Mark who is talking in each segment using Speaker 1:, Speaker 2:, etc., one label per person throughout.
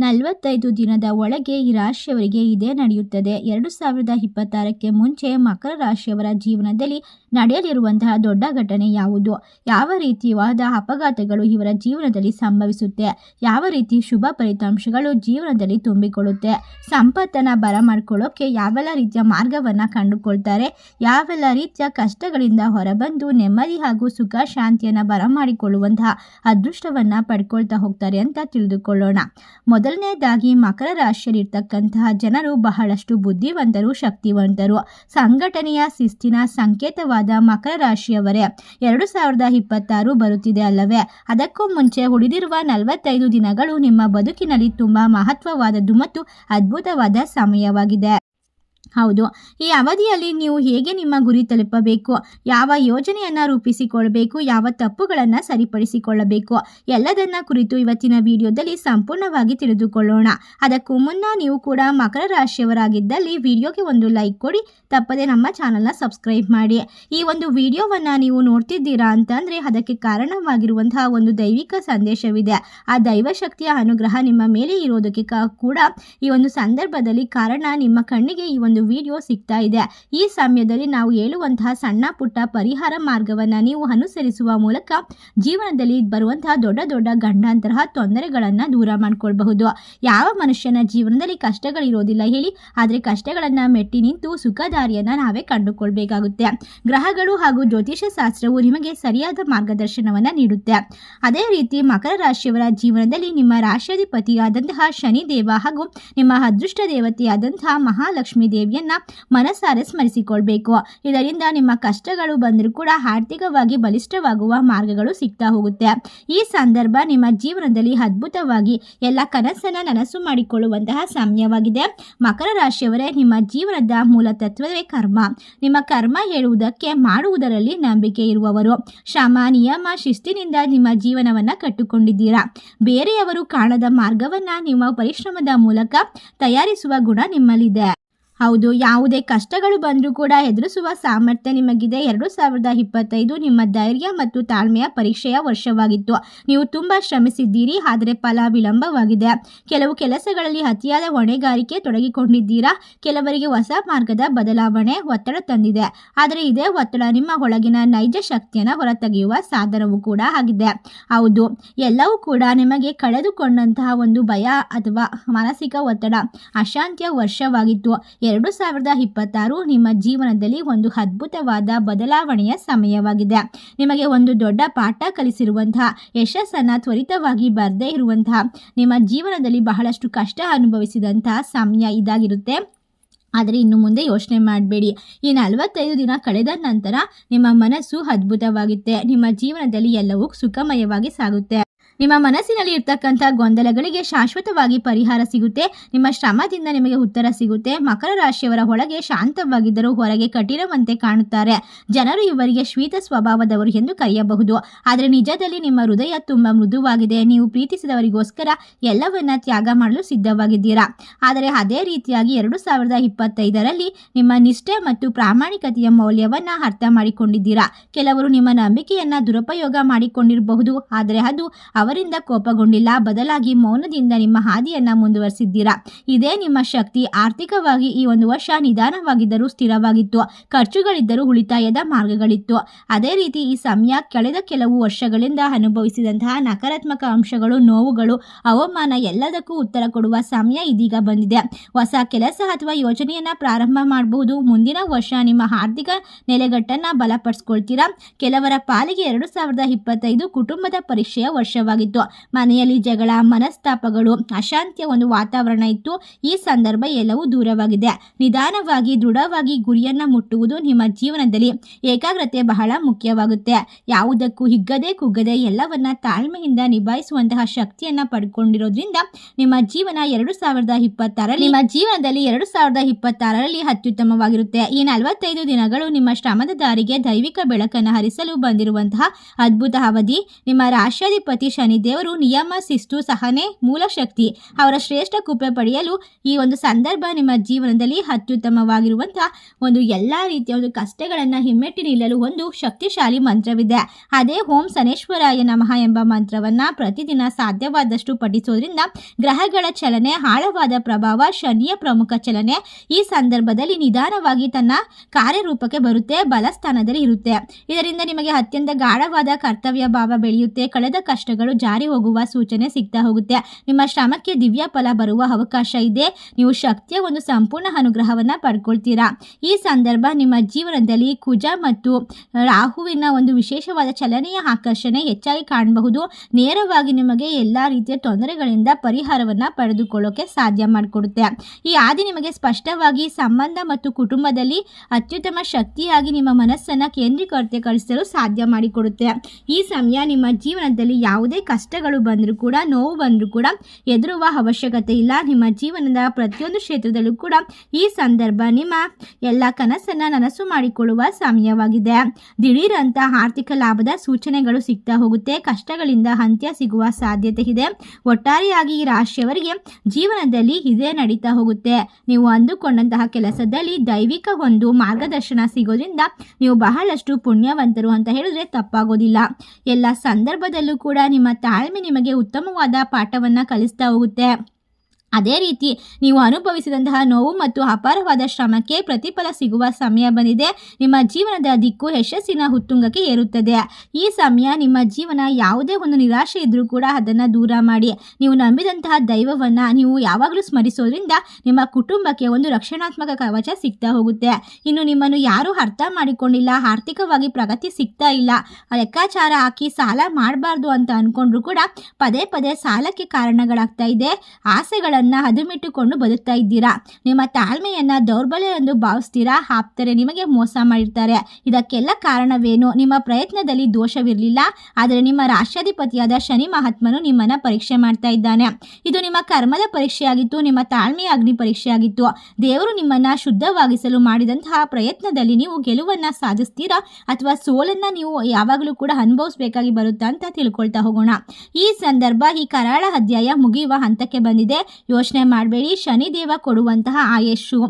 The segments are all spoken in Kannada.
Speaker 1: ನಲವತ್ತೈದು ದಿನದ ಒಳಗೆ ಈ ರಾಶಿಯವರಿಗೆ ಇದೇ ನಡೆಯುತ್ತದೆ. ಎರಡು ಸಾವಿರದ ಇಪ್ಪತ್ತಾರಕ್ಕೆ ಮುಂಚೆ ಮಕರ ರಾಶಿಯವರ ಜೀವನದಲ್ಲಿ ನಡೆಯಲಿರುವಂತಹ ದೊಡ್ಡ ಘಟನೆ ಯಾವುದು? ಯಾವ ರೀತಿಯಾದ ಅಪಘಾತಗಳು ಇವರ ಜೀವನದಲ್ಲಿ ಸಂಭವಿಸುತ್ತೆ? ಯಾವ ರೀತಿ ಶುಭ ಫಲಿತಾಂಶಗಳು ಜೀವನದಲ್ಲಿ ತುಂಬಿಕೊಳ್ಳುತ್ತೆ? ಸಂಪತ್ತನ್ನು ಬರಮಾಡ್ಕೊಳ್ಳೋಕೆ ಯಾವೆಲ್ಲ ರೀತಿಯ ಮಾರ್ಗವನ್ನು ಕಂಡುಕೊಳ್ತಾರೆ? ಯಾವೆಲ್ಲ ರೀತಿಯ ಕಷ್ಟಗಳಿಂದ ಹೊರಬಂದು ನೆಮ್ಮದಿ ಹಾಗೂ ಸುಖ ಶಾಂತಿಯನ್ನು ಬರಮಾಡಿಕೊಳ್ಳುವಂತಹ ಅದೃಷ್ಟವನ್ನು ಪಡ್ಕೊಳ್ತಾ ಹೋಗ್ತಾರೆ ಅಂತ ತಿಳಿದುಕೊಳ್ಳೋಣ. ಮೊದಲನೇದಾಗಿ ಮಕರ ರಾಶಿಯಲ್ಲಿರ್ತಕ್ಕಂತಹ ಜನರು ಬಹಳಷ್ಟು ಬುದ್ಧಿವಂತರು, ಶಕ್ತಿವಂತರು. ಸಂಘಟನೆಯ ಶಿಸ್ತಿನ ಸಂಕೇತವಾದ ಮಕರ ರಾಶಿಯವರೇ, ಎರಡು ಸಾವಿರದ ಇಪ್ಪತ್ತಾರು ಬರುತ್ತಿದೆ ಅಲ್ಲವೇ? ಅದಕ್ಕೂ ಮುಂಚೆ ಉಳಿದಿರುವ ನಲವತ್ತೈದು ದಿನಗಳು ನಿಮ್ಮ ಬದುಕಿನಲ್ಲಿ ತುಂಬಾ ಮಹತ್ವವಾದದ್ದು ಮತ್ತು ಅದ್ಭುತವಾದ ಸಮಯವಾಗಿದೆ. ಹೌದು. ಈ ಅವಧಿಯಲ್ಲಿ ನೀವು ಹೇಗೆ ನಿಮ್ಮ ಗುರಿ ತಲುಪಬೇಕು? ಯಾವ ಯೋಜನೆಯನ್ನು ರೂಪಿಸಿಕೊಳ್ಳಬೇಕು ಯಾವ ತಪ್ಪುಗಳನ್ನು ಸರಿಪಡಿಸಿಕೊಳ್ಳಬೇಕು? ಎಲ್ಲದನ್ನ ಕುರಿತು ಇವತ್ತಿನ ವಿಡಿಯೋದಲ್ಲಿ ಸಂಪೂರ್ಣವಾಗಿ ತಿಳಿದುಕೊಳ್ಳೋಣ. ಅದಕ್ಕೂ ಮುನ್ನ ನೀವು ಕೂಡ ಮಕರ ರಾಶಿಯವರಾಗಿದ್ದಲ್ಲಿ ವಿಡಿಯೋಗೆ ಒಂದು ಲೈಕ್ ಕೊಡಿ. ತಪ್ಪದೆ ನಮ್ಮ ಚಾನಲ್ನ ಸಬ್ಸ್ಕ್ರೈಬ್ ಮಾಡಿ. ಈ ಒಂದು ವಿಡಿಯೋವನ್ನು ನೀವು ನೋಡ್ತಿದ್ದೀರಾ ಅಂತಂದರೆ ಅದಕ್ಕೆ ಕಾರಣವಾಗಿರುವಂತಹ ಒಂದು ದೈವಿಕ ಸಂದೇಶವಿದೆ. ಆ ದೈವಶಕ್ತಿಯ ಅನುಗ್ರಹ ನಿಮ್ಮ ಮೇಲೆ ಇರೋದಕ್ಕೆ ಕೂಡ ಈ ಒಂದು ಸಂದರ್ಭದಲ್ಲಿ ಕಾರಣ ನಿಮ್ಮ ಕಣ್ಣಿಗೆ ಈ ಒಂದು ವಿಡಿಯೋ ಸಿಗ್ತಾ ಇದೆ. ಈ ಸಮಯದಲ್ಲಿ ನಾವು ಹೇಳುವಂತಹ ಸಣ್ಣ ಪುಟ್ಟ ಪರಿಹಾರ ಮಾರ್ಗವನ್ನು ನೀವು ಅನುಸರಿಸುವ ಮೂಲಕ ಜೀವನದಲ್ಲಿ ಬರುವಂತಹ ದೊಡ್ಡ ದೊಡ್ಡ ಗಂಡಾಂತರ ತೊಂದರೆಗಳನ್ನು ದೂರ ಮಾಡಿಕೊಳ್ಬಹುದು. ಯಾವ ಮನುಷ್ಯನ ಜೀವನದಲ್ಲಿ ಕಷ್ಟಗಳಿರೋದಿಲ್ಲ ಹೇಳಿ, ಆದರೆ ಕಷ್ಟಗಳನ್ನು ಮೆಟ್ಟಿ ನಿಂತು ಸುಖದಾರಿಯನ್ನು ನಾವೇ ಕಂಡುಕೊಳ್ಬೇಕಾಗುತ್ತೆ. ಗ್ರಹಗಳು ಹಾಗೂ ಜ್ಯೋತಿಷ ಶಾಸ್ತ್ರವು ನಿಮಗೆ ಸರಿಯಾದ ಮಾರ್ಗದರ್ಶನವನ್ನು ನೀಡುತ್ತೆ. ಅದೇ ರೀತಿ ಮಕರ ರಾಶಿಯವರ ಜೀವನದಲ್ಲಿ ನಿಮ್ಮ ರಾಶಿಯಾಧಿಪತಿಯಾದಂತಹ ಶನಿದೇವ ಹಾಗೂ ನಿಮ್ಮ ಅದೃಷ್ಟ ದೇವತೆಯಾದಂತಹ ಮಹಾಲಕ್ಷ್ಮಿ ದೇವಿಯನ್ನ ಮನಸಾರೆ ಸ್ಮರಿಸಿಕೊಳ್ಬೇಕು. ಇದರಿಂದ ನಿಮ್ಮ ಕಷ್ಟಗಳು ಬಂದರೂ ಕೂಡ ಆರ್ಥಿಕವಾಗಿ ಬಲಿಷ್ಠವಾಗುವ ಮಾರ್ಗಗಳು ಸಿಗ್ತಾ ಹೋಗುತ್ತೆ. ಈ ಸಂದರ್ಭ ನಿಮ್ಮ ಜೀವನದಲ್ಲಿ ಅದ್ಭುತವಾಗಿ ಎಲ್ಲ ಕನಸನ್ನ ನನಸು ಮಾಡಿಕೊಳ್ಳುವಂತಹ ಸಮಯವಾಗಿದೆ. ಮಕರ ರಾಶಿಯವರೇ, ನಿಮ್ಮ ಜೀವನದ ಮೂಲ ತತ್ವವೇ ಕರ್ಮ. ನಿಮ್ಮ ಕರ್ಮ ಹೇಳುವುದಕ್ಕೆ, ಮಾಡುವುದರಲ್ಲಿ ನಂಬಿಕೆ ಇರುವವರು. ಶ್ರಮ ನಿಯಮ, ಶಿಸ್ತಿನಿಂದ ನಿಮ್ಮ ಜೀವನವನ್ನ ಕಟ್ಟಿಕೊಂಡಿದ್ದೀರಾ. ಬೇರೆಯವರು ಕಾಣದ ಮಾರ್ಗವನ್ನ ನಿಮ್ಮ ಪರಿಶ್ರಮದ ಮೂಲಕ ತಯಾರಿಸುವ ಗುಣ ನಿಮ್ಮಲ್ಲಿದೆ. ಹೌದು, ಯಾವುದೇ ಕಷ್ಟಗಳು ಬಂದರೂ ಕೂಡ ಎದುರಿಸುವ ಸಾಮರ್ಥ್ಯ ನಿಮಗಿದೆ. ಎರಡು ಸಾವಿರದ ಇಪ್ಪತ್ತೈದು ನಿಮ್ಮ ಧೈರ್ಯ ಮತ್ತು ತಾಳ್ಮೆಯ ಪರೀಕ್ಷೆಯ ವರ್ಷವಾಗಿತ್ತು. ನೀವು ತುಂಬ ಶ್ರಮಿಸಿದ್ದೀರಿ, ಆದರೆ ಫಲ ವಿಳಂಬವಾಗಿದೆ. ಕೆಲವು ಕೆಲಸಗಳಲ್ಲಿ ಅತಿಯಾದ ಹೊಣೆಗಾರಿಕೆ ತೊಡಗಿಕೊಂಡಿದ್ದೀರಾ? ಕೆಲವರಿಗೆ ಹೊಸ ಮಾರ್ಗದ ಬದಲಾವಣೆ ಒತ್ತಡ ತಂದಿದೆ. ಆದರೆ ಇದೇ ಒತ್ತಡ ನಿಮ್ಮ ಒಳಗಿನ ನೈಜ ಶಕ್ತಿಯನ್ನು ಹೊರತೆಗೆಯುವ ಸಾಧನವೂ ಕೂಡ ಆಗಿದೆ. ಹೌದು, ಎಲ್ಲವೂ ಕೂಡ ನಿಮಗೆ ಕಳೆದುಕೊಂಡಂತಹ ಒಂದು ಭಯ ಅಥವಾ ಮಾನಸಿಕ ಒತ್ತಡ ಅಶಾಂತಿಯ ವರ್ಷವಾಗಿತ್ತು. ಎರಡು ಸಾವಿರದ ಇಪ್ಪತ್ತಾರು ನಿಮ್ಮ ಜೀವನದಲ್ಲಿ ಒಂದು ಅದ್ಭುತವಾದ ಬದಲಾವಣೆಯ ಸಮಯವಾಗಿದೆ. ನಿಮಗೆ ಒಂದು ದೊಡ್ಡ ಪಾಠ ಕಲಿಸಿರುವಂತಹ, ಯಶಸ್ಸನ್ನು ತ್ವರಿತವಾಗಿ ಬರದೇ ಇರುವಂತಹ, ನಿಮ್ಮ ಜೀವನದಲ್ಲಿ ಬಹಳಷ್ಟು ಕಷ್ಟ ಅನುಭವಿಸಿದಂತಹ ಸಮಯ ಇದಾಗಿರುತ್ತೆ. ಆದರೆ ಇನ್ನು ಮುಂದೆ ಯೋಚನೆ ಮಾಡಬೇಡಿ. ಈ ನಲವತ್ತೈದು ದಿನ ಕಳೆದ ನಂತರ ನಿಮ್ಮ ಮನಸ್ಸು ಅದ್ಭುತವಾಗುತ್ತೆ. ನಿಮ್ಮ ಜೀವನದಲ್ಲಿ ಎಲ್ಲವೂ ಸುಖಮಯವಾಗಿ ಸಾಗುತ್ತೆ. ನಿಮ್ಮ ಮನಸ್ಸಿನಲ್ಲಿ ಇರ್ತಕ್ಕಂಥ ಗೊಂದಲಗಳಿಗೆ ಶಾಶ್ವತವಾಗಿ ಪರಿಹಾರ ಸಿಗುತ್ತೆ. ನಿಮ್ಮ ಶ್ರಮದಿಂದ ನಿಮಗೆ ಉತ್ತರ ಸಿಗುತ್ತೆ. ಮಕರ ರಾಶಿಯವರ ಒಳಗೆ ಶಾಂತವಾಗಿದ್ದರೂ ಹೊರಗೆ ಕಠಿಣವಂತೆ ಕಾಣುತ್ತಾರೆ. ಜನರು ಇವರಿಗೆ ಶ್ವೇತ ಸ್ವಭಾವದವರು ಎಂದು ಕರೆಯಬಹುದು. ಆದರೆ ನಿಜದಲ್ಲಿ ನಿಮ್ಮ ಹೃದಯ ತುಂಬ ಮೃದುವಾಗಿದೆ. ನೀವು ಪ್ರೀತಿಸಿದವರಿಗೋಸ್ಕರ ಎಲ್ಲವನ್ನ ತ್ಯಾಗ ಮಾಡಲು ಸಿದ್ಧವಾಗಿದ್ದೀರಾ? ಆದರೆ ಅದೇ ರೀತಿಯಾಗಿ ಎರಡು ಸಾವಿರದ ಇಪ್ಪತ್ತೈದರಲ್ಲಿ ನಿಮ್ಮ ನಿಷ್ಠೆ ಮತ್ತು ಪ್ರಾಮಾಣಿಕತೆಯ ಮೌಲ್ಯವನ್ನ ಅರ್ಥ ಮಾಡಿಕೊಂಡಿದ್ದೀರಾ? ಕೆಲವರು ನಿಮ್ಮ ನಂಬಿಕೆಯನ್ನ ದುರುಪಯೋಗ ಮಾಡಿಕೊಂಡಿರಬಹುದು. ಆದರೆ ಅದು ಅವರಿಂದ ಕೋಪಗೊಂಡಿಲ್ಲ. ಬದಲಾಗಿ ಮೌನದಿಂದ ನಿಮ್ಮ ಹಾದಿಯನ್ನ ಮುಂದುವರಿಸಿದ್ದೀರಾ? ಇದೇ ನಿಮ್ಮ ಶಕ್ತಿ. ಆರ್ಥಿಕವಾಗಿ ಈ ಒಂದು ವರ್ಷ ನಿಧಾನವಾಗಿದ್ದರೂ ಸ್ಥಿರವಾಗಿತ್ತು. ಖರ್ಚುಗಳಿದ್ದರೂ ಉಳಿತಾಯದ ಮಾರ್ಗಗಳಿತ್ತು. ಅದೇ ರೀತಿ ಈ ಸಮಯ ಕಳೆದ ಕೆಲವು ವರ್ಷಗಳಿಂದ ಅನುಭವಿಸಿದಂತಹ ನಕಾರಾತ್ಮಕ ಅಂಶಗಳು, ನೋವುಗಳು, ಅವಮಾನ ಎಲ್ಲದಕ್ಕೂ ಉತ್ತರ ಕೊಡುವ ಸಮಯ ಇದೀಗ ಬಂದಿದೆ. ಹೊಸ ಕೆಲಸ ಅಥವಾ ಯೋಜನೆಯನ್ನ ಪ್ರಾರಂಭ ಮಾಡಬಹುದು ಮುಂದಿನ ವರ್ಷ ನಿಮ್ಮ ಆರ್ಥಿಕ ನೆಲೆಗಟ್ಟನ್ನ ಬಲಪಡಿಸ್ಕೊಳ್ತೀರಾ? ಕೆಲವರ ಪಾಲಿಗೆ ಎರಡು ಸಾವಿರದ ಇಪ್ಪತ್ತೈದು ಕುಟುಂಬದ ಪರೀಕ್ಷೆಯ ವರ್ಷವಾಗಿತ್ತು ಮನೆಯಲ್ಲಿ ಜಗಳ, ಮನಸ್ತಾಪಗಳು, ಅಶಾಂತಿಯ ಒಂದು ವಾತಾವರಣ ಇತ್ತು. ಈ ಸಂದರ್ಭ ಎಲ್ಲವೂ ದೂರವಾಗಿದೆ. ನಿಧಾನವಾಗಿ, ದೃಢವಾಗಿ ಗುರಿಯನ್ನ ಮುಟ್ಟುವುದು ನಿಮ್ಮ ಜೀವನದಲ್ಲಿ ಏಕಾಗ್ರತೆ ಬಹಳ ಮುಖ್ಯವಾಗುತ್ತೆ. ಯಾವುದಕ್ಕೂ ಹಿಗ್ಗದೆ ಕುಗ್ಗದೆ ಎಲ್ಲವನ್ನ ತಾಳ್ಮೆಯಿಂದ ನಿಭಾಯಿಸುವಂತಹ ಶಕ್ತಿಯನ್ನ ಪಡ್ಕೊಂಡಿರೋದ್ರಿಂದ ನಿಮ್ಮ ಜೀವನ ಎರಡು ಸಾವಿರದ ಇಪ್ಪತ್ತಾರರಲ್ಲಿ ನಿಮ್ಮ ಜೀವನದಲ್ಲಿ ಎರಡು ಸಾವಿರದ ಇಪ್ಪತ್ತಾರರಲ್ಲಿ ಅತ್ಯುತ್ತಮವಾಗಿರುತ್ತೆ. ಈ ನಲವತ್ತೈದು ದಿನಗಳು ನಿಮ್ಮ ಶ್ರಮದ ದಾರಿಗೆ ದೈವಿಕ ಬೆಳಕನ್ನು ಹರಿಸಲು ಬಂದಿರುವಂತಹ ಅದ್ಭುತ ಅವಧಿ. ನಿಮ್ಮ ರಾಷ್ಟ್ರಾಧಿಪತಿ ಶನಿದೇವರು ನಿಯಮ, ಶಿಸ್ತು, ಸಹನೆ, ಮೂಲ ಶಕ್ತಿ ಅವರ ಶ್ರೇಷ್ಠ ಕೃಪೆ ಪಡೆಯಲು ಈ ಒಂದು ಸಂದರ್ಭ ನಿಮ್ಮ ಜೀವನದಲ್ಲಿ ಅತ್ಯುತ್ತಮವಾಗಿರುವಂತಹ ಒಂದು ಎಲ್ಲ ರೀತಿಯ ಒಂದು ಕಷ್ಟಗಳನ್ನು ಹಿಮ್ಮೆಟ್ಟಿ ನಿಲ್ಲಲು ಒಂದು ಶಕ್ತಿಶಾಲಿ ಮಂತ್ರವಿದೆ. ಅದೇ ಓಂ ಸನೇಶ್ವರಾಯ ನಮಃ ಎಂಬ ಮಂತ್ರವನ್ನ ಪ್ರತಿದಿನ ಸಾಧ್ಯವಾದಷ್ಟು ಪಠಿಸೋದ್ರಿಂದ ಗ್ರಹಗಳ ಚಲನೆ, ಆಳವಾದ ಪ್ರಭಾವ, ಶನಿಯ ಪ್ರಮುಖ ಚಲನೆ ಈ ಸಂದರ್ಭದಲ್ಲಿ ನಿಧಾನವಾಗಿ ತನ್ನ ಕಾರ್ಯರೂಪಕ್ಕೆ ಬರುತ್ತೆ, ಬಲಸ್ಥಾನದಲ್ಲಿ ಇರುತ್ತೆ. ಇದರಿಂದ ನಿಮಗೆ ಅತ್ಯಂತ ಗಾಢವಾದ ಕರ್ತವ್ಯ ಭಾವ ಬೆಳೆಯುತ್ತೆ. ಕಳೆದ ಕಷ್ಟಗಳು ಜಾರಿ ಹೋಗುವ ಸೂಚನೆ ಸಿಗ್ತಾ ಹೋಗುತ್ತೆ. ನಿಮ್ಮ ಶ್ರಮಕ್ಕೆ ದಿವ್ಯ ಫಲ ಬರುವ ಅವಕಾಶ ಇದೆ. ನೀವು ಶಕ್ತಿಯ ಒಂದು ಸಂಪೂರ್ಣ ಅನುಗ್ರಹವನ್ನ ಪಡ್ಕೊಳ್ತೀರಾ. ಈ ಸಂದರ್ಭ ನಿಮ್ಮ ಜೀವನದಲ್ಲಿ ಕುಜ ಮತ್ತು ರಾಹುವಿನ ಒಂದು ವಿಶೇಷವಾದ ಚಲನೆಯ ಆಕರ್ಷಣೆ ಹೆಚ್ಚಾಗಿ ಕಾಣಬಹುದು. ನೇರವಾಗಿ ನಿಮಗೆ ಎಲ್ಲ ರೀತಿಯ ತೊಂದರೆಗಳಿಂದ ಪರಿಹಾರವನ್ನು ಪಡೆದುಕೊಳ್ಳೋಕೆ ಸಾಧ್ಯ ಮಾಡಿಕೊಡುತ್ತೆ. ಈ ಆದಿ ನಿಮಗೆ ಸ್ಪಷ್ಟವಾಗಿ ಸಂಬಂಧ ಮತ್ತು ಕುಟುಂಬದಲ್ಲಿ ಅತ್ಯುತ್ತಮ ಶಕ್ತಿಯಾಗಿ ನಿಮ್ಮ ಮನಸ್ಸನ್ನು ಕೇಂದ್ರೀಕೃತಗೊಳಿಸಲು ಸಾಧ್ಯ ಮಾಡಿಕೊಡುತ್ತೆ. ಈ ಸಮಯ ನಿಮ್ಮ ಜೀವನದಲ್ಲಿ ಯಾವುದೇ ಕಷ್ಟಗಳು ಬಂದರೂ ಕೂಡ, ನೋವು ಬಂದರೂ ಕೂಡ, ಎದುರುವ ಅವಶ್ಯಕತೆ ಇಲ್ಲ. ನಿಮ್ಮ ಜೀವನದ ಪ್ರತಿಯೊಂದು ಕ್ಷೇತ್ರದಲ್ಲೂ ಕೂಡ ಈ ಸಂದರ್ಭ ನಿಮ್ಮ ಎಲ್ಲ ಕನಸನ್ನು ನನಸು ಮಾಡಿಕೊಳ್ಳುವ ಸಮಯವಾಗಿದೆ. ದಿಢೀರಂತ ಆರ್ಥಿಕ ಲಾಭದ ಸೂಚನೆಗಳು ಸಿಗ್ತಾ ಹೋಗುತ್ತೆ. ಕಷ್ಟಗಳಿಂದ ಅಂತ್ಯ ಸಿಗುವ ಸಾಧ್ಯತೆ ಇದೆ. ಒಟ್ಟಾರೆಯಾಗಿ ಈ ರಾಶಿಯವರಿಗೆ ಜೀವನದಲ್ಲಿ ಇದೇ ನಡೀತಾ ಹೋಗುತ್ತೆ. ನೀವು ಅಂದುಕೊಂಡಂತಹ ಕೆಲಸದಲ್ಲಿ ದೈವಿಕ ಒಂದು ಮಾರ್ಗದರ್ಶನ ಸಿಗೋದ್ರಿಂದ ನೀವು ಬಹಳಷ್ಟು ಪುಣ್ಯವಂತರು ಅಂತ ಹೇಳಿದ್ರೆ ತಪ್ಪಾಗೋದಿಲ್ಲ. ಎಲ್ಲ ಸಂದರ್ಭದಲ್ಲೂ ಕೂಡ ನಿಮ್ಮ ತಾಳ್ಮೆ ನಿಮಗೆ ಉತ್ತಮವಾದ ಪಾಠವನ್ನು ಕಲಿಸ್ತಾ ಹೋಗುತ್ತೆ. ಅದೇ ರೀತಿ ನೀವು ಅನುಭವಿಸಿದಂತಹ ನೋವು ಮತ್ತು ಅಪಾರವಾದ ಶ್ರಮಕ್ಕೆ ಪ್ರತಿಫಲ ಸಿಗುವ ಸಮಯ ಬಂದಿದೆ. ನಿಮ್ಮ ಜೀವನದ ದಿಕ್ಕು ಯಶಸ್ಸಿನ ಹುತ್ತುಂಗಕ್ಕೆ ಏರುತ್ತದೆ. ಈ ಸಮಯ ನಿಮ್ಮ ಜೀವನ ಯಾವುದೇ ಒಂದು ನಿರಾಶೆ ಇದ್ದರೂ ಕೂಡ ಅದನ್ನು ದೂರ ಮಾಡಿ. ನೀವು ನಂಬಿದಂತಹ ದೈವವನ್ನು ನೀವು ಯಾವಾಗಲೂ ಸ್ಮರಿಸೋದ್ರಿಂದ ನಿಮ್ಮ ಕುಟುಂಬಕ್ಕೆ ಒಂದು ರಕ್ಷಣಾತ್ಮಕ ಕವಚ ಸಿಗ್ತಾ ಹೋಗುತ್ತೆ. ಇನ್ನು ನಿಮ್ಮನ್ನು ಯಾರೂ ಅರ್ಥ ಮಾಡಿಕೊಂಡಿಲ್ಲ, ಆರ್ಥಿಕವಾಗಿ ಪ್ರಗತಿ ಸಿಗ್ತಾ ಇಲ್ಲ, ಲೆಕ್ಕಾಚಾರ ಹಾಕಿ ಸಾಲ ಮಾಡಬಾರ್ದು ಅಂತ ಅಂದ್ಕೊಂಡ್ರೂ ಕೂಡ ಪದೇ ಪದೇ ಸಾಲಕ್ಕೆ ಕಾರಣಗಳಾಗ್ತಾ ಇದೆ. ಆಸೆಗಳ ಹದುಮಿಟ್ಟುಕೊಂಡು ಬದುಕ್ತಾ ಇದ್ದೀರಾ? ನಿಮ್ಮ ತಾಳ್ಮೆಯನ್ನ ದೌರ್ಬಲ್ಯ ಎಂದು ಭಾವಿಸ್ತೀರಾ? ಆಪ್ತರೆ ನಿಮಗೆ ಮೋಸ ಮಾಡಿರ್ತಾರೆ. ಇದಕ್ಕೆಲ್ಲ ಕಾರಣವೇನು? ನಿಮ್ಮ ಪ್ರಯತ್ನದಲ್ಲಿ ದೋಷವಿರಲಿಲ್ಲ. ಆದರೆ ನಿಮ್ಮ ರಾಷ್ಟ್ರಾಧಿಪತಿಯಾದ ಶನಿ ಮಹಾತ್ಮನು ನಿಮ್ಮನ್ನ ಪರೀಕ್ಷೆ ಮಾಡ್ತಾ ಇದ್ದಾನೆ. ಇದು ನಿಮ್ಮ ಕರ್ಮದ ಪರೀಕ್ಷೆಯಾಗಿತ್ತು, ನಿಮ್ಮ ತಾಳ್ಮೆಯ ಅಗ್ನಿ ಪರೀಕ್ಷೆಯಾಗಿತ್ತು. ದೇವರು ನಿಮ್ಮನ್ನ ಶುದ್ಧವಾಗಿಸಲು ಮಾಡಿದಂತಹ ಪ್ರಯತ್ನದಲ್ಲಿ ನೀವು ಗೆಲುವನ್ನ ಸಾಧಿಸ್ತೀರಾ? ಅಥವಾ ಸೋಲನ್ನ ನೀವು ಯಾವಾಗಲೂ ಕೂಡ ಅನುಭವಿಸಬೇಕಾಗಿ ಬರುತ್ತಾ ಅಂತ ತಿಳ್ಕೊಳ್ತಾ ಹೋಗೋಣ. ಈ ಸಂದರ್ಭ ಈ ಕರಾಳ ಅಧ್ಯಾಯ ಮುಗಿಯುವ ಹಂತಕ್ಕೆ ಬಂದಿದೆ. ಯೋಚನೆ ಮಾಡಬೇಡಿ. ಶನಿದೇವ ಕೊಡುವಂತಹ ಆಯಸ್ಸು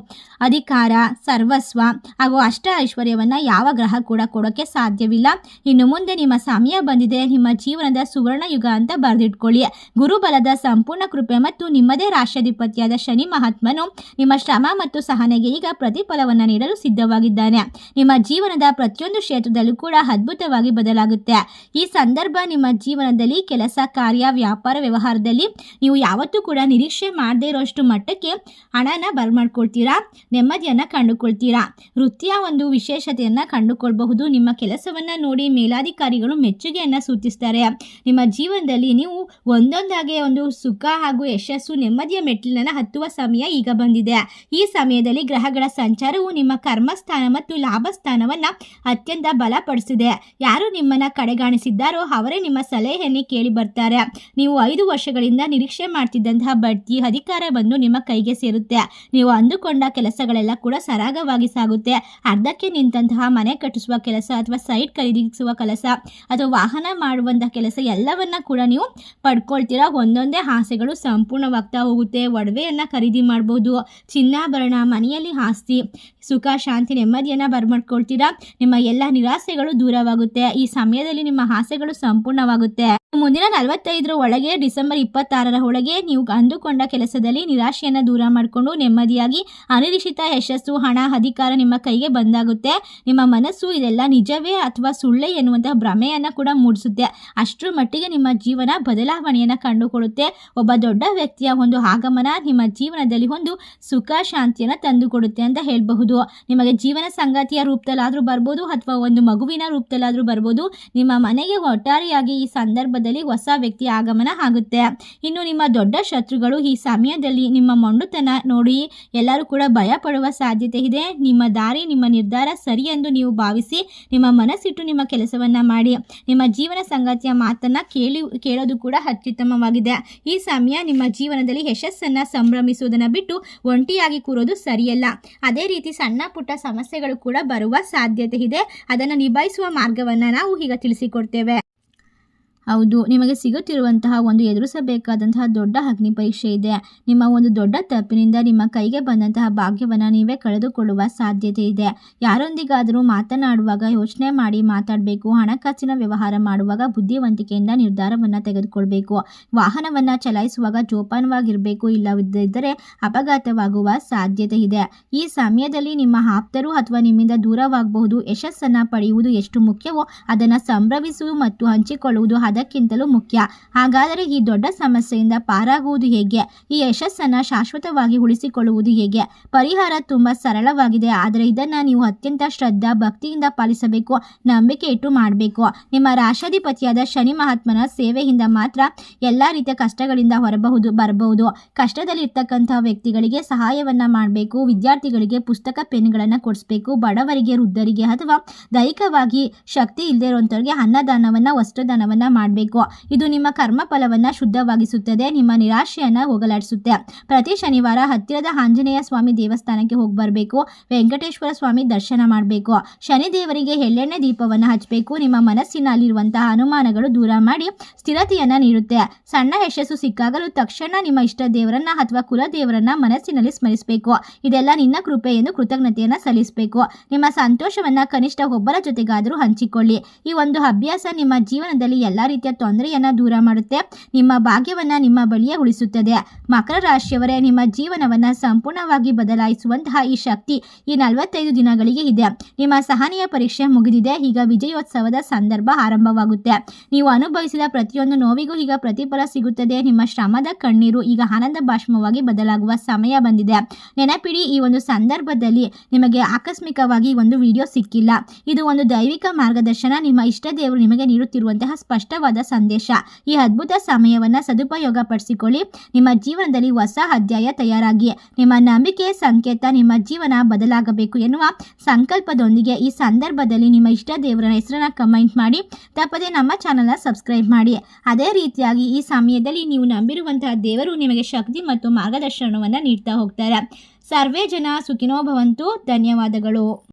Speaker 1: ಅಧಿಕಾರ, ಸರ್ವಸ್ವ ಹಾಗೂ ಅಷ್ಟ ಐಶ್ವರ್ಯವನ್ನು ಯಾವ ಗ್ರಹ ಕೂಡ ಕೊಡೋಕ್ಕೆ ಸಾಧ್ಯವಿಲ್ಲ. ಇನ್ನು ಮುಂದೆ ನಿಮ್ಮ ಸಮಯ ಬಂದಿದೆ. ನಿಮ್ಮ ಜೀವನದ ಸುವರ್ಣ ಯುಗ ಅಂತ ಬರೆದಿಟ್ಕೊಳ್ಳಿ. ಗುರುಬಲದ ಸಂಪೂರ್ಣ ಕೃಪೆ ಮತ್ತು ನಿಮ್ಮದೇ ರಾಷ್ಟ್ರಾಧಿಪತಿಯಾದ ಶನಿ ಮಹಾತ್ಮನು ನಿಮ್ಮ ಶ್ರಮ ಮತ್ತು ಸಹನೆಗೆ ಈಗ ಪ್ರತಿಫಲವನ್ನು ನೀಡಲು ಸಿದ್ಧವಾಗಿದ್ದಾನೆ. ನಿಮ್ಮ ಜೀವನದ ಪ್ರತಿಯೊಂದು ಕ್ಷೇತ್ರದಲ್ಲೂ ಕೂಡ ಅದ್ಭುತವಾಗಿ ಬದಲಾಗುತ್ತೆ. ಈ ಸಂದರ್ಭ ನಿಮ್ಮ ಜೀವನದಲ್ಲಿ ಕೆಲಸ, ಕಾರ್ಯ, ವ್ಯಾಪಾರ, ವ್ಯವಹಾರದಲ್ಲಿ ನೀವು ಯಾವತ್ತೂ ಕೂಡ ನಿರೀಕ್ಷೆ ಮಾಡದೇ ಇರೋಷ್ಟು ಮಟ್ಟಕ್ಕೆ ಹಣನ ಬರ್ಮಾಡ್ಕೊಳ್ತೀರಾ ನೆಮ್ಮದಿಯನ್ನು ಕಂಡುಕೊಳ್ತೀರಾ? ವೃತ್ತಿಯ ಒಂದು ವಿಶೇಷತೆಯನ್ನು ಕಂಡುಕೊಳ್ಬಹುದು. ನಿಮ್ಮ ಕೆಲಸವನ್ನು ನೋಡಿ ಮೇಲಾಧಿಕಾರಿಗಳು ಮೆಚ್ಚುಗೆಯನ್ನು ಸೂಚಿಸ್ತಾರೆ. ನಿಮ್ಮ ಜೀವನದಲ್ಲಿ ನೀವು ಒಂದೊಂದಾಗೆ ಒಂದು ಸುಖ ಹಾಗೂ ಯಶಸ್ಸು ನೆಮ್ಮದಿಯ ಮೆಟ್ಟಿಲನ್ನು ಹತ್ತುವ ಸಮಯ ಈಗ ಬಂದಿದೆ. ಈ ಸಮಯದಲ್ಲಿ ಗ್ರಹಗಳ ಸಂಚಾರವು ನಿಮ್ಮ ಕರ್ಮಸ್ಥಾನ ಮತ್ತು ಲಾಭ ಸ್ಥಾನವನ್ನ ಅತ್ಯಂತ ಬಲಪಡಿಸಿದೆ. ಯಾರು ನಿಮ್ಮನ್ನ ಕಡೆಗಾಣಿಸಿದ್ದಾರೋ ಅವರೇ ನಿಮ್ಮ ಸಲಹೆಯನ್ನೇ ಕೇಳಿ ಬರ್ತಾರೆ. ನೀವು ಐದು ವರ್ಷಗಳಿಂದ ನಿರೀಕ್ಷೆ ಮಾಡ್ತಿದ್ದಂತಹ ಬಡ್ತಿ ಅಧಿಕಾರ ಬಂದು ನಿಮ್ಮ ಕೈಗೆ ಸೇರುತ್ತೆ. ನೀವು ಅಂದುಕೊಂಡ ಕೆಲಸಗಳೆಲ್ಲ ಕೂಡ ಸರಾಗವಾಗಿ ಸಾಗುತ್ತೆ. ಅರ್ಧಕ್ಕೆ ನಿಂತಹ ಮನೆ ಕಟ್ಟಿಸುವ ಕೆಲಸ ಅಥವಾ ಸೈಟ್ ಖರೀದಿಸುವ ಕೆಲಸ ಅಥವಾ ವಾಹನ ಮಾಡುವಂತಹ ಕೆಲಸ ಎಲ್ಲವನ್ನ ಕೂಡ ನೀವು ಪಡ್ಕೊಳ್ತೀರಾ? ಒಂದೊಂದೇ ಆಸೆಗಳು ಸಂಪೂರ್ಣವಾಗ್ತಾ ಹೋಗುತ್ತೆ. ಒಡವೆಯನ್ನ ಖರೀದಿ ಮಾಡಬಹುದು ಚಿನ್ನಾಭರಣ ಮನೆಯಲ್ಲಿ ಆಸ್ತಿ, ಸುಖ, ಶಾಂತಿ, ನೆಮ್ಮದಿಯನ್ನ ಬರ್ಮಾಡ್ಕೊಳ್ತೀರಾ? ನಿಮ್ಮ ಎಲ್ಲ ನಿರಾಸೆಗಳು ದೂರವಾಗುತ್ತೆ. ಈ ಸಮಯದಲ್ಲಿ ನಿಮ್ಮ ಆಸೆಗಳು ಸಂಪೂರ್ಣವಾಗುತ್ತೆ. ಮುಂದಿನ ನಲವತ್ತೈದರ ಒಳಗೆ ಡಿಸೆಂಬರ್ ಇಪ್ಪತ್ತಾರರ ಒಳಗೆ ನೀವು ಅಂದುಕೊಂಡ ಕೆಲಸದಲ್ಲಿ ನಿರಾಶೆಯನ್ನು ದೂರ ಮಾಡಿಕೊಂಡು ನೆಮ್ಮದಿಯಾಗಿ ಅನಿರೀಕ್ಷಿತ ಯಶಸ್ಸು, ಹಣ, ಅಧಿಕಾರ ನಿಮ್ಮ ಕೈಗೆ ಬಂದಾಗುತ್ತೆ. ನಿಮ್ಮ ಮನಸ್ಸು ಇದೆಲ್ಲ ನಿಜವೇ ಅಥವಾ ಸುಳ್ಳೆ ಎನ್ನುವಂತಹ ಭ್ರಮೆಯನ್ನು ಕೂಡ ಮೂಡಿಸುತ್ತೆ. ಅಷ್ಟರ ಮಟ್ಟಿಗೆ ನಿಮ್ಮ ಜೀವನ ಬದಲಾವಣೆಯನ್ನು ಕಂಡುಕೊಳ್ಳುತ್ತೆ. ಒಬ್ಬ ದೊಡ್ಡ ವ್ಯಕ್ತಿಯ ಒಂದು ಆಗಮನ ನಿಮ್ಮ ಜೀವನದಲ್ಲಿ ಒಂದು ಸುಖ, ಶಾಂತಿಯನ್ನು ತಂದುಕೊಡುತ್ತೆ ಅಂತ ಹೇಳಬಹುದು. ನಿಮಗೆ ಜೀವನ ಸಂಗಾತಿಯ ರೂಪದಲ್ಲಾದರೂ ಬರ್ಬೋದು ಅಥವಾ ಒಂದು ಮಗುವಿನ ರೂಪದಲ್ಲಾದರೂ ಬರ್ಬೋದು. ನಿಮ್ಮ ಮನೆಗೆ ಒಟ್ಟಾರೆಯಾಗಿ ಈ ಸಂದರ್ಭದಲ್ಲಿ ಹೊಸ ವ್ಯಕ್ತಿಯ ಆಗಮನ ಆಗುತ್ತೆ. ಇನ್ನು ನಿಮ್ಮ ದೊಡ್ಡ ಶತ್ರುಗಳು ಸಮಯದಲ್ಲಿ ನಿಮ್ಮ ಮೊಂಡುತನ ನೋಡಿ ಎಲ್ಲರೂ ಕೂಡ ಭಯ ಪಡುವ ಸಾಧ್ಯತೆ ಇದೆ. ನಿಮ್ಮ ದಾರಿ, ನಿಮ್ಮ ನಿರ್ಧಾರ ಸರಿ ಎಂದು ನೀವು ಭಾವಿಸಿ, ನಿಮ್ಮ ಮನಸ್ಸಿಟ್ಟು ನಿಮ್ಮ ಕೆಲಸವನ್ನ ಮಾಡಿ. ನಿಮ್ಮ ಜೀವನ ಸಂಗಾತಿಯ ಮಾತನ್ನ ಕೇಳಿ, ಕೇಳೋದು ಕೂಡ ಅತ್ಯುತ್ತಮವಾಗಿದೆ. ಈ ಸಮಯ ನಿಮ್ಮ ಜೀವನದಲ್ಲಿ ಯಶಸ್ಸನ್ನ ಸಂಭ್ರಮಿಸುವುದನ್ನು ಬಿಟ್ಟು ಒಂಟಿಯಾಗಿ ಕೂರೋದು ಸರಿಯಲ್ಲ. ಅದೇ ರೀತಿ ಸಣ್ಣ ಪುಟ್ಟ ಸಮಸ್ಯೆಗಳು ಕೂಡ ಬರುವ ಸಾಧ್ಯತೆ ಇದೆ. ಅದನ್ನು ನಿಭಾಯಿಸುವ ಮಾರ್ಗವನ್ನು ನಾವು ಈಗ ತಿಳಿಸಿಕೊಡ್ತೇವೆ. ಹೌದು, ನಿಮಗೆ ಸಿಗುತ್ತಿರುವಂತಹ ಒಂದು ಎದುರಿಸಬೇಕಾದಂತಹ ದೊಡ್ಡ ಅಗ್ನಿ ಪರೀಕ್ಷೆ ಇದೆ. ನಿಮ್ಮ ಒಂದು ದೊಡ್ಡ ತಪ್ಪಿನಿಂದ ನಿಮ್ಮ ಕೈಗೆ ಬಂದಂತಹ ಭಾಗ್ಯವನ್ನು ನೀವೇ ಕಳೆದುಕೊಳ್ಳುವ ಸಾಧ್ಯತೆ ಇದೆ. ಯಾರೊಂದಿಗಾದರೂ ಮಾತನಾಡುವಾಗ ಯೋಚನೆ ಮಾಡಿ ಮಾತಾಡಬೇಕು, ಹಣಕಾಸಿನ ವ್ಯವಹಾರ ಮಾಡುವಾಗ ಬುದ್ಧಿವಂತಿಕೆಯಿಂದ ನಿರ್ಧಾರವನ್ನು ತೆಗೆದುಕೊಳ್ಬೇಕು. ವಾಹನವನ್ನು ಚಲಾಯಿಸುವಾಗ ಜೋಪಾನವಾಗಿರಬೇಕು, ಇಲ್ಲದಿದ್ದರೆ ಅಪಘಾತವಾಗುವ ಸಾಧ್ಯತೆ ಇದೆ. ಈ ಸಮಯದಲ್ಲಿ ನಿಮ್ಮ ಆಪ್ತರು ಅಥವಾ ನಿಮ್ಮಿಂದ ದೂರವಾಗಬಹುದು, ಯಶಸ್ಸನ್ನು ಪಡೆಯುವುದು ಎಷ್ಟು ಮುಖ್ಯವೋ ಅದನ್ನು ಸಂಭ್ರಮಿಸುವುದು ಮತ್ತು ಹಂಚಿಕೊಳ್ಳುವುದು ಅದಕ್ಕಿಂತಲೂ ಮುಖ್ಯ. ಹಾಗಾದರೆ ಈ ದೊಡ್ಡ ಸಮಸ್ಯೆಯಿಂದ ಪಾರಾಗುವುದು ಹೇಗೆ? ಈ ಯಶಸ್ಸನ್ನು ಶಾಶ್ವತವಾಗಿ ಉಳಿಸಿಕೊಳ್ಳುವುದು ಹೇಗೆ? ಪರಿಹಾರ ತುಂಬ ಸರಳವಾಗಿದೆ, ಆದರೆ ಇದನ್ನು ನೀವು ಅತ್ಯಂತ ಶ್ರದ್ಧಾ, ಭಕ್ತಿಯಿಂದ ಪಾಲಿಸಬೇಕು ನಂಬಿಕೆ ಇಟ್ಟು ಮಾಡಬೇಕು. ನಿಮ್ಮ ರಾಷ್ಟ್ರಾಧಿಪತಿಯಾದ ಶನಿ ಮಹಾತ್ಮನ ಸೇವೆಯಿಂದ ಮಾತ್ರ ಎಲ್ಲ ರೀತಿಯ ಕಷ್ಟಗಳಿಂದ ಹೊರಬಹುದು, ಬರಬಹುದು. ಕಷ್ಟದಲ್ಲಿರ್ತಕ್ಕಂಥ ವ್ಯಕ್ತಿಗಳಿಗೆ ಸಹಾಯವನ್ನು ಮಾಡಬೇಕು, ವಿದ್ಯಾರ್ಥಿಗಳಿಗೆ ಪುಸ್ತಕ ಪೆನ್ಗಳನ್ನು ಕೊಡಿಸ್ಬೇಕು, ಬಡವರಿಗೆ, ವೃದ್ಧರಿಗೆ ಅಥವಾ ದೈಹಿಕವಾಗಿ ಶಕ್ತಿ ಇಲ್ಲದೆ ಇರುವಂಥವ್ರಿಗೆ ಅನ್ನದಾನವನ್ನು, ವಸ್ತ್ರದಾನವನ್ನು ಮಾಡಬೇಕು. ಇದು ನಿಮ್ಮ ಕರ್ಮ ಫಲವನ್ನು ಶುದ್ಧವಾಗಿಸುತ್ತದೆ, ನಿಮ್ಮ ನಿರಾಶೆಯನ್ನು ಹೋಗಲಾಡಿಸುತ್ತೆ. ಪ್ರತಿ ಶನಿವಾರ ಹತ್ತಿರದ ಆಂಜನೇಯ ಸ್ವಾಮಿ ದೇವಸ್ಥಾನಕ್ಕೆ ಹೋಗಿ ಬರಬೇಕು. ವೆಂಕಟೇಶ್ವರ ಸ್ವಾಮಿ ದರ್ಶನ ಮಾಡಬೇಕು. ಶನಿ ದೇವರಿಗೆ ಎಳ್ಳೆಣ್ಣೆ ದೀಪವನ್ನು ಹಚ್ಚಬೇಕು ನಿಮ್ಮ ಮನಸ್ಸಿನಲ್ಲಿರುವಂತಹ ಅನುಮಾನಗಳು ದೂರ ಮಾಡಿ ಸ್ಥಿರತೆಯನ್ನು ನೀಡುತ್ತೆ. ಸಣ್ಣ ಯಶಸ್ಸು ಸಿಕ್ಕಾಗಲೂ ತಕ್ಷಣ ನಿಮ್ಮ ಇಷ್ಟ ದೇವರನ್ನ ಅಥವಾ ಕುಲ ದೇವರನ್ನ ಮನಸ್ಸಿನಲ್ಲಿ ಸ್ಮರಿಸಬೇಕು. ಇದೆಲ್ಲ ನಿನ್ನ ಕೃಪೆ ಎಂದು ಕೃತಜ್ಞತೆಯನ್ನು ಸಲ್ಲಿಸಬೇಕು. ನಿಮ್ಮ ಸಂತೋಷವನ್ನ ಕನಿಷ್ಠ ಒಬ್ಬರ ಜೊತೆಗಾದರೂ ಹಂಚಿಕೊಳ್ಳಿ. ಈ ಒಂದು ಅಭ್ಯಾಸ ನಿಮ್ಮ ಜೀವನದಲ್ಲಿ ಎಲ್ಲ ರೀತಿಯ ತೊಂದರೆಯನ್ನ ದೂರ ಮಾಡುತ್ತೆ. ನಿಮ್ಮ ಭಾಗ್ಯವನ್ನ ನಿಮ್ಮ ಬಳಿಯೇ ಉಳಿಸುತ್ತದೆ. ಮಕರ ರಾಶಿಯವರೇ, ನಿಮ್ಮ ಜೀವನವನ್ನ ಸಂಪೂರ್ಣವಾಗಿ ಬದಲಾಯಿಸುವಂತಹ ಈ ಶಕ್ತಿ ಈ ನಲವತ್ತೈದು ದಿನಗಳಿಗೆ ಇದೆ. ನಿಮ್ಮ ಸಹನೀಯ ಪರೀಕ್ಷೆ ಮುಗಿದಿದೆ. ಈಗ ವಿಜಯೋತ್ಸವದ ಸಂದರ್ಭ ಆರಂಭವಾಗುತ್ತೆ. ನೀವು ಅನುಭವಿಸಿದ ಪ್ರತಿಯೊಂದು ನೋವಿಗೂ ಈಗ ಪ್ರತಿಫಲ ಸಿಗುತ್ತದೆ. ನಿಮ್ಮ ಶ್ರಮದ ಕಣ್ಣೀರು ಈಗ ಆನಂದ ಭಾಷ್ಮವಾಗಿ ಬದಲಾಗುವ ಸಮಯ ಬಂದಿದೆ. ನೆನಪಿಡಿ, ಈ ಒಂದು ಸಂದರ್ಭದಲ್ಲಿ ನಿಮಗೆ ಆಕಸ್ಮಿಕವಾಗಿ ಒಂದು ವಿಡಿಯೋ ಸಿಕ್ಕಿಲ್ಲ. ಇದು ಒಂದು ದೈವಿಕ ಮಾರ್ಗದರ್ಶನ. ನಿಮ್ಮ ಇಷ್ಟ ದೇವರು ನಿಮಗೆ ನೀಡುತ್ತಿರುವಂತಹ ಸ್ಪಷ್ಟವಾದ ಸಂದೇಶ. ಈ ಅದ್ಭುತ ಸಮಯವನ್ನು ಸದುಪಯೋಗ ಪಡಿಸಿಕೊಳ್ಳಿ ನಿಮ್ಮ ಜೀವನದಲ್ಲಿ ಹೊಸ ಅಧ್ಯಾಯ ತಯಾರಾಗಿ. ನಿಮ್ಮ ನಂಬಿಕೆ, ಸಂಕೇತ, ನಿಮ್ಮ ಜೀವನ ಬದಲಾಗಬೇಕು ಎನ್ನುವ ಸಂಕಲ್ಪದೊಂದಿಗೆ ಈ ಸಂದರ್ಭದಲ್ಲಿ ನಿಮ್ಮ ಇಷ್ಟ ದೇವರ ಹೆಸರನ್ನ ಕಮೆಂಟ್ ಮಾಡಿ. ತಪ್ಪದೆ ನಮ್ಮ ಚಾನಲ್ನ ಸಬ್ಸ್ಕ್ರೈಬ್ ಮಾಡಿ. ಅದೇ ರೀತಿಯಾಗಿ ಈ ಸಮಯದಲ್ಲಿ ನೀವು ನಂಬಿರುವಂತಹ ದೇವರು ನಿಮಗೆ ಶಕ್ತಿ ಮತ್ತು ಮಾರ್ಗದರ್ಶನವನ್ನು ನೀಡ್ತಾ ಹೋಗ್ತಾರೆ. ಸರ್ವೇ ಜನ ಸುಖಿನೋ ಭವಂತು. ಧನ್ಯವಾದಗಳು.